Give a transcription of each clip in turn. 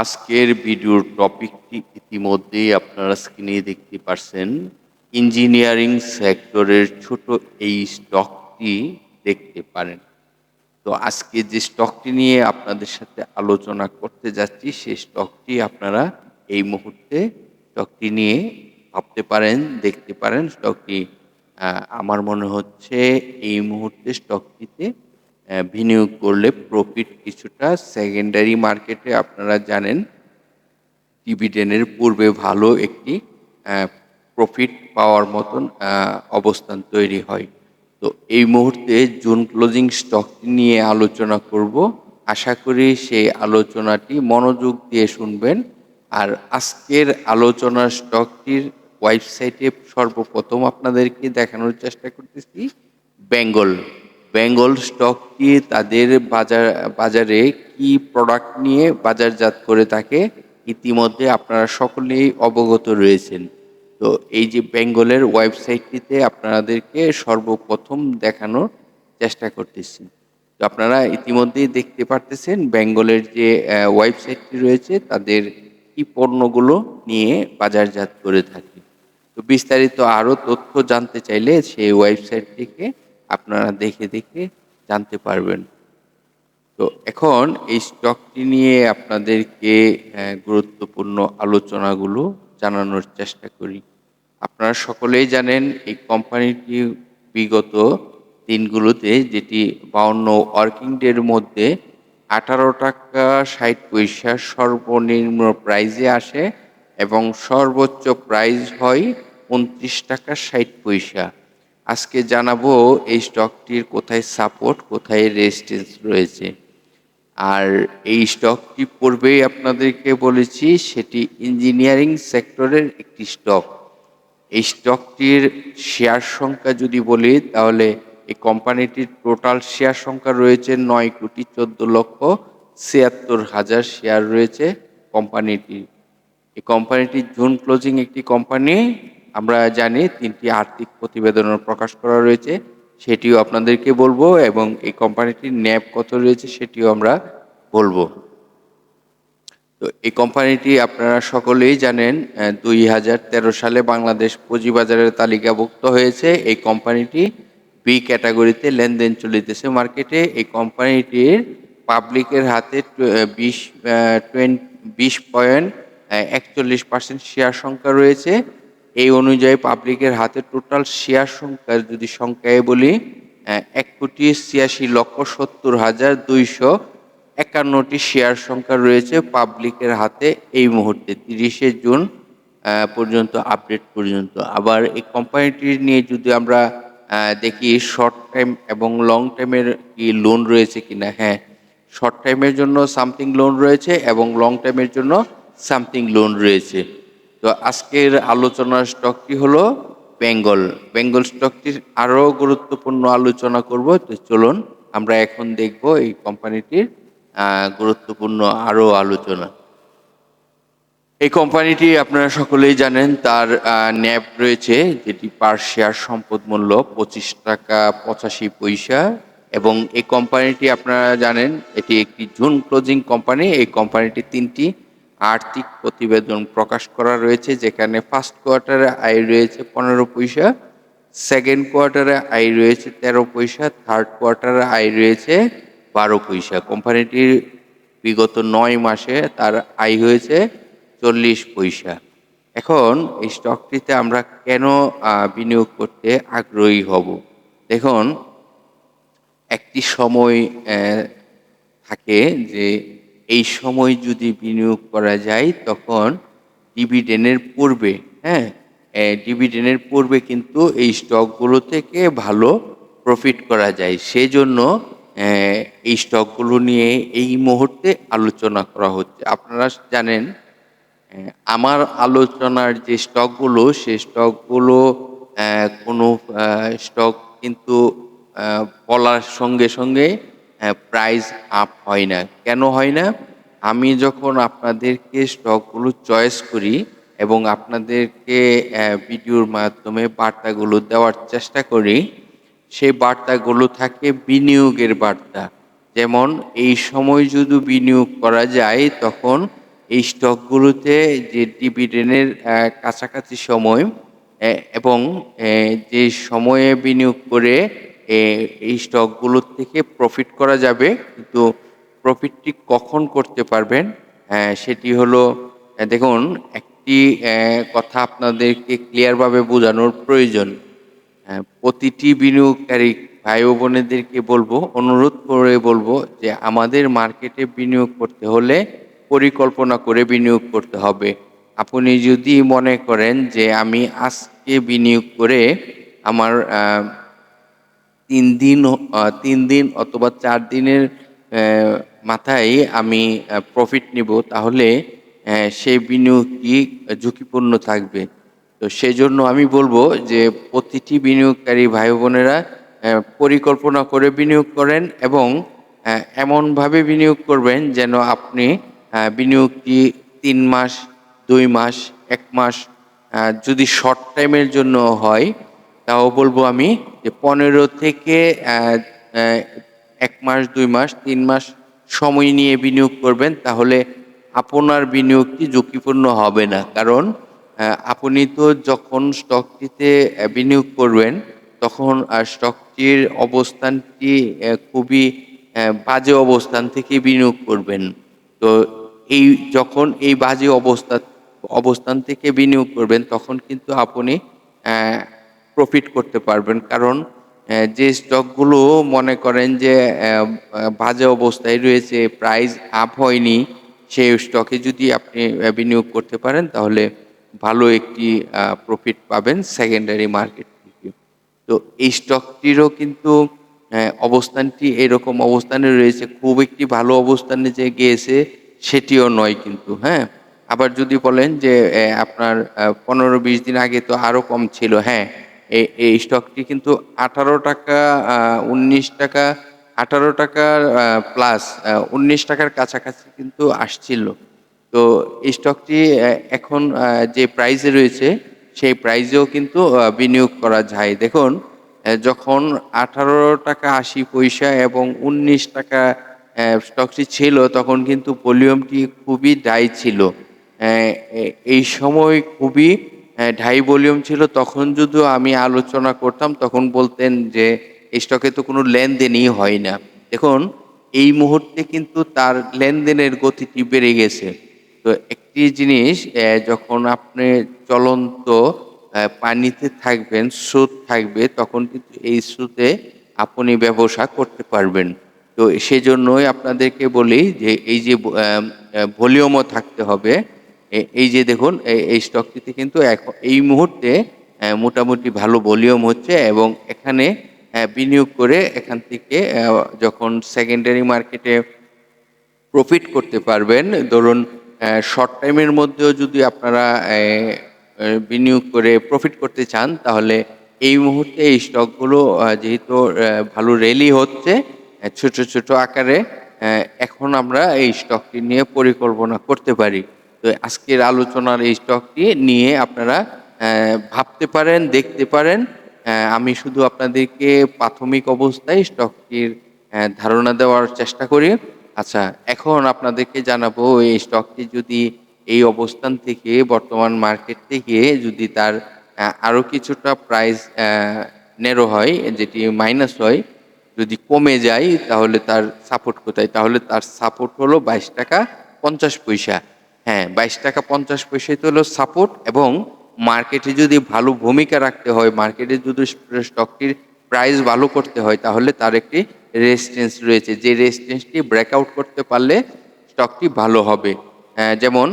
আজকের ভিডিওর টপিকটি ইতিমধ্যেই আপনারা স্ক্রিনে দেখতে পারছেন। ইঞ্জিনিয়ারিং সেক্টরের ছোট এই স্টকটি দেখতে পারেন। তো আজকে যে স্টকটি নিয়ে আপনাদের সাথে আলোচনা করতে যাচ্ছি সেই স্টকটি আপনারা এই মুহূর্তে স্টকটি নিয়ে ভাবতে পারেন, দেখতে পারেন। স্টকটি আমার মনে হচ্ছে এই মুহূর্তে স্টকটিতে বিনিয়োগ করলে প্রফিট কিছুটা সেকেন্ডারি মার্কেটে আপনারা জানেন ডিভিডেন্ডের পূর্বে ভালো একটি প্রফিট পাওয়ার মতন অবস্থান তৈরি হয়। তো এই মুহূর্তে জুন ক্লোজিং স্টকটি নিয়ে আলোচনা করব। আশা করি সেই আলোচনাটি মনোযোগ দিয়ে শুনবেন। আর আজকের আলোচনার স্টকটির ওয়েবসাইটে সর্বপ্রথম আপনাদেরকে দেখানোর চেষ্টা করতেছি বেঙ্গল বেঙ্গল স্টকটি তাদের বাজার, বাজারে কি প্রোডাক্ট নিয়ে বাজারজাত করে থাকে, ইতিমধ্যে আপনারা সকলেই অবগত রয়েছেন। তো এই যে বেঙ্গলের ওয়েবসাইটটিতে আপনাদেরকে সর্বপ্রথম দেখানোর চেষ্টা করতেছি। তো আপনারা ইতিমধ্যেই দেখতে পারতেছেন বেঙ্গলের যে ওয়েবসাইটটি রয়েছে, তাদের কি পণ্যগুলো নিয়ে বাজারজাত করে থাকে। তো বিস্তারিত আরও তথ্য জানতে চাইলে সেই ওয়েবসাইট থেকে আপনারা দেখে দেখে জানতে পারবেন। তো এখন এই স্টকটি নিয়ে আপনাদেরকে গুরুত্বপূর্ণ আলোচনাগুলো জানানোর চেষ্টা করি। আপনারা সকলেই জানেন, এই কোম্পানিটি বিগত দিনগুলোতে যেটি বাউন্ন ওয়ার্কিং ডের মধ্যে আঠারো টাকা ষাট পয়সা সর্বনিম্ন প্রাইজে আসে এবং সর্বোচ্চ প্রাইজ হয় উনত্রিশ টাকা ষাট পয়সা। আজকে জানাব এই স্টকটির কোথায় সাপোর্ট কোথায় রেজিস্ট্যান্স রয়েছে। আর এই স্টকটি পূর্বেই আপনাদেরকে বলেছি, সেটি ইঞ্জিনিয়ারিং সেক্টরের একটি স্টক এই স্টকটির শেয়ার সংখ্যা যদি বলি, তাহলে এই কোম্পানিটির টোটাল শেয়ার সংখ্যা রয়েছে নয় কোটি চোদ্দ লক্ষ ছিয়াত্তর হাজার শেয়ার রয়েছে কোম্পানিটির এই কোম্পানিটি জুন ক্লোজিং একটি কোম্পানি আমরা জানি তিনটি আর্থিক প্রতিবেদন প্রকাশ করা রয়েছে, সেটিও আপনাদেরকে বলব এবং এই কোম্পানিটির ন্যাপ কত রয়েছে সেটিও আমরা বলব। তো এই কোম্পানিটি আপনারা সকলেই জানেন দুই হাজার তেরো সালে বাংলাদেশ পুঁজিবাজারের তালিকাভুক্ত হয়েছে। এই কোম্পানিটি বি ক্যাটাগরিতে লেনদেন চলিতেছে মার্কেটে। এই কোম্পানিটির পাবলিকের হাতে বিশ টোয়েন্ট বিশ পয়েন্ট একচল্লিশ পার্সেন্ট শেয়ার সংখ্যা রয়েছে। এই অনুযায়ী পাবলিকের হাতে টোটাল শেয়ার সংখ্যা যদি সংখ্যায় বলি এক কোটি ছিয়াশি লক্ষ সত্তর হাজার দুইশো একান্নটি শেয়ার সংখ্যা রয়েছে পাবলিকের হাতে এই মুহূর্তে তিরিশে জুন পর্যন্ত আপডেট পর্যন্ত। আবার এই কোম্পানিটি নিয়ে যদি আমরা দেখি শর্ট টাইম এবং লং টাইমের কি লোন রয়েছে কিনা হ্যাঁ শর্ট টাইমের জন্য সামথিং লোন রয়েছে এবং লং টাইমের জন্য সামথিং লোন রয়েছে। তো আজকের আলোচনার স্টকটি হলো বেঙ্গল। বেঙ্গল স্টকটির আরও গুরুত্বপূর্ণ আলোচনা করব। তো চলুন, আমরা এখন দেখব এই কোম্পানিটির গুরুত্বপূর্ণ আরও আলোচনা। এই কোম্পানিটি আপনারা সকলেই জানেন, তার ন্যাপ রয়েছে, যেটি পার শেয়ার সম্পদ মূল্য পঁচিশ টাকা পঁচাশি পয়সা। এবং এই কোম্পানিটি আপনারা জানেন, এটি একটি জুন ক্লোজিং কোম্পানি এই কোম্পানিটি তিনটি আর্থিক প্রতিবেদন প্রকাশ করা রয়েছে, যেখানে ফার্স্ট কোয়ার্টারে আয় রয়েছে পনেরো পয়সা সেকেন্ড কোয়ার্টারে আয় রয়েছে তেরো পয়সা থার্ড কোয়ার্টারে আয় রয়েছে বারো পয়সা। কোম্পানিটির বিগত নয় মাসে তার আয় হয়েছে চল্লিশ পয়সা। এখন এই স্টকটিতে আমরা কেন বিনিয়োগ করতে আগ্রহী হব? দেখুন, একটি সময় থাকে যে এই সময় যদি বিনিয়োগ করা যায় তখন ডিভিডেন্ডের পূর্বে হ্যাঁ ডিভিডেন্ডের পূর্বে কিন্তু এই স্টকগুলো থেকে ভালো প্রফিট করা যায়। সেজন্য এই স্টকগুলো নিয়ে এই মুহূর্তে আলোচনা করা হচ্ছে। আপনারা জানেন আমার আলোচনার যে স্টকগুলো, সে স্টকগুলো কোনো স্টক কিন্তু বলার সঙ্গে, সঙ্গে প্রাইস আপ হয় না। কেন হয় না? আমি যখন আপনাদেরকে স্টকগুলো চয়েস করি এবং আপনাদেরকে ভিডিওর মাধ্যমে বার্তাগুলো দেওয়ার চেষ্টা করি, সেই বার্তাগুলো থাকে বিনিয়োগের বার্তা। যেমন এই সময় যদি বিনিয়োগ করা যায় তখন এই স্টকগুলোতে যে ডিভিডেন্ডের আ কাছাকাছি সময় এবং যে সময়ে বিনিয়োগ করে এই স্টকগুলোর থেকে প্রফিট করা যাবে। কিন্তু প্রফিটটি কখন করতে পারবেন? সেটি হলো দেখুন একটি কথা আপনাদেরকে ক্লিয়ারভাবে বোঝানোর প্রয়োজন। প্রতিটি বিনিয়োগকারী ভাই বোনেদেরকে বলব, অনুরোধ করে বলব যে আমাদের মার্কেটে বিনিয়োগ করতে হলে পরিকল্পনা করে বিনিয়োগ করতে হবে। আপনি যদি মনে করেন যে আমি আজকে বিনিয়োগ করে আমার ৩ দিন তিন দিন অথবা চার দিনের মাথায় আমি প্রফিট নিবো তাহলে সেই বিনিয়োগটি ঝুঁকিপূর্ণ থাকবে। তো সেজন্য আমি বলব যে প্রতিটি বিনিয়োগকারী ভাই বোনেরা পরিকল্পনা করে বিনিয়োগ করেন এবং এমনভাবে বিনিয়োগ করবেন যেন আপনি বিনিয়োগটি তিন মাস, দুই মাস, এক মাস যদি শর্ট টাইমের জন্য হয়, তাও বলব আমি যে ১৫ থেকে ১ মাস, দুই মাস, তিন মাস সময় নিয়ে বিনিয়োগ করবেন তাহলে আপনার বিনিয়োগটি ঝুঁকিপূর্ণ হবে না। কারণ আপনি তো যখন স্টকটিতে বিনিয়োগ করবেন তখন স্টকটির অবস্থানটি খুবই বাজে অবস্থান থেকে বিনিয়োগ করবেন। তো এই যখন এই বাজে অবস্থা অবস্থান থেকে বিনিয়োগ করবেন তখন কিন্তু আপনি প্রফিট করতে পারবেন। কারণ যে স্টকগুলো মনে করেন যে বাজে অবস্থায় রয়েছে, প্রাইস আপ হয়নি, সেই স্টকে যদি আপনি বিনিয়োগ করতে পারেন তাহলে ভালো একটি প্রফিট পাবেন সেকেন্ডারি মার্কেট থেকে। তো এই স্টকটিরও কিন্তু অবস্থানটি এরকম অবস্থানে রয়েছে, খুব একটি ভালো অবস্থানে যে গিয়েছে সেটিও নয় কিন্তু, হ্যাঁ? আবার যদি বলেন যে আপনার পনেরো ১৫-২০ দিন আগে তো আরও কম ছিল, হ্যাঁ, এই স্টকটি কিন্তু ৳১৮ আ ৳১৯ ৳১৮ আ প্লাস আ ৳১৯ র কাছাকাছি কিন্তু আসছিল। তো এই স্টকটি এখন যে প্রাইসে রয়েছে, সেই প্রাইজেও কিন্তু বিনিয়োগ করা যায়। দেখুন যখন আঠারো টাকা আশি পয়সা এবং ৳১৯ টাকা স্টকটি ছিল, তখন কিন্তু ভলিউমটি খুবই ডাই ছিল। এই সময় খুবই অ্যা ঢাই ভলিউম ছিল তখন যদিও আমি আলোচনা করতাম তখন বলতেন যে স্টকে তো কোনো লেনদেনই হয় না। দেখুন এই মুহূর্তে কিন্তু তার লেনদেনের গতিটি বেড়ে গেছে। তো একটি জিনিস যখন আপনি চলন্ত পানিতে থাকবেন, স্রোত থাকবে তখন কিন্তু এই স্রোতে আপনি ব্যবসা করতে পারবেন। তো সেজন্যই আপনাদেরকে বলি যে এই যে ভলিউমও থাকতে হবে। এই যে দেখুন এই স্টকটিতে কিন্তু এখ এই মুহূর্তে মোটামুটি ভালো ভলিউম হচ্ছে এবং এখানে বিনিয়োগ করে এখান থেকে যখন সেকেন্ডারি মার্কেটে প্রফিট করতে পারবেন, ধরুন শর্ট টাইমের মধ্যেও যদি আপনারা বিনিয়োগ করে প্রফিট করতে চান তাহলে এই মুহূর্তে এই স্টকগুলো যেহেতু ভালো রেলি হচ্ছে, ছোট, ছোট আকারে এখন আমরা এই স্টকটি নিয়ে পরিকল্পনা করতে পারি। তো আজকের আলোচনার এই স্টকটি নিয়ে আপনারা ভাবতে পারেন, দেখতে পারেন। আমি শুধু আপনাদেরকে প্রাথমিক অবস্থায় স্টকটির ধারণা দেওয়ার চেষ্টা করি। আচ্ছা, এখন আপনাদেরকে জানাব এই স্টকটি যদি এই অবস্থান থেকে বর্তমান মার্কেট থেকে যদি তার আরও কিছুটা প্রাইস ন্যারো হয়, যেটি মাইনাস হয়, যদি কমে যায় তাহলে তার সাপোর্ট কোথায়? তাহলে তার সাপোর্ট হলো ৳২২.৫০ হ্যাঁ, ৳২২.৫০ তো হলো সাপোর্ট এবং মার্কেটে যদি ভালো ভূমিকা রাখতে হয়, মার্কেটে যদি স্টকটির প্রাইস ভালো করতে হয় তাহলে তার একটি রেজিস্ট্যান্স রয়েছে। যে রেজিস্ট্যান্সটি ব্রেকআউট করতে পারলে স্টকটি ভালো হবে। যেমন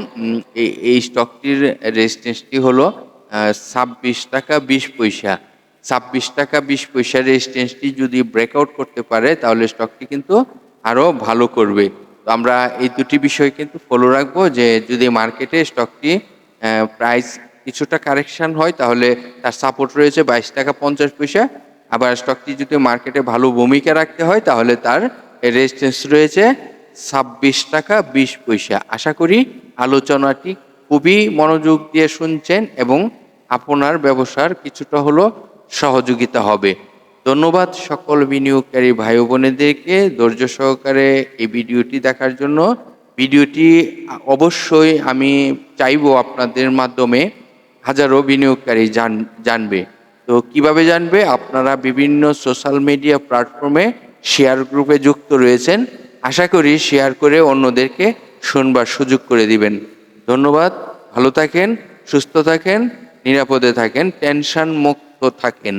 এই স্টকটির রেজিস্ট্যান্সটি হলো ছাব্বিশ টাকা বিশ পয়সা ছাব্বিশ টাকা ৳২৬.২০ ৳২৬.২০ রেজিস্ট্যান্সটি যদি ব্রেকআউট করতে পারে তাহলে স্টকটি কিন্তু আরও ভালো করবে। তো আমরা এই দুটি বিষয় কিন্তু ফলো রাখব যে যদি মার্কেটে স্টকটি প্রাইস কিছুটা কারেকশন হয়, তাহলে তার সাপোর্ট রয়েছে বাইশ টাকা পঞ্চাশ পয়সা। আবার স্টকটি যদি মার্কেটে ভালো ভূমিকা রাখতে হয়, তাহলে তার রেজিস্ট্যান্স রয়েছে ছাব্বিশ টাকা বিশ পয়সা। আশা করি আলোচনাটি খুবই মনোযোগ দিয়ে শুনছেন এবং আপনার ব্যবসার কিছুটা হলো সহযোগিতা হবে। ধন্যবাদ সকল বিনিয়োগকারী ভাই বোনেদেরকে ধৈর্য সহকারে এই ভিডিওটি দেখার জন্য। ভিডিওটি অবশ্যই আমি চাইব আপনাদের মাধ্যমে হাজারো বিনিয়োগকারী জান, জানবে। তো কীভাবে জানবে? আপনারা বিভিন্ন সোশ্যাল মিডিয়া প্ল্যাটফর্মে শেয়ার গ্রুপে যুক্ত রয়েছেন। আশা করি শেয়ার করে অন্যদেরকে শুনবার সুযোগ করে দিবেন। ধন্যবাদ, ভালো থাকেন, সুস্থ থাকেন, নিরাপদে থাকেন টেনশন মুক্ত থাকেন।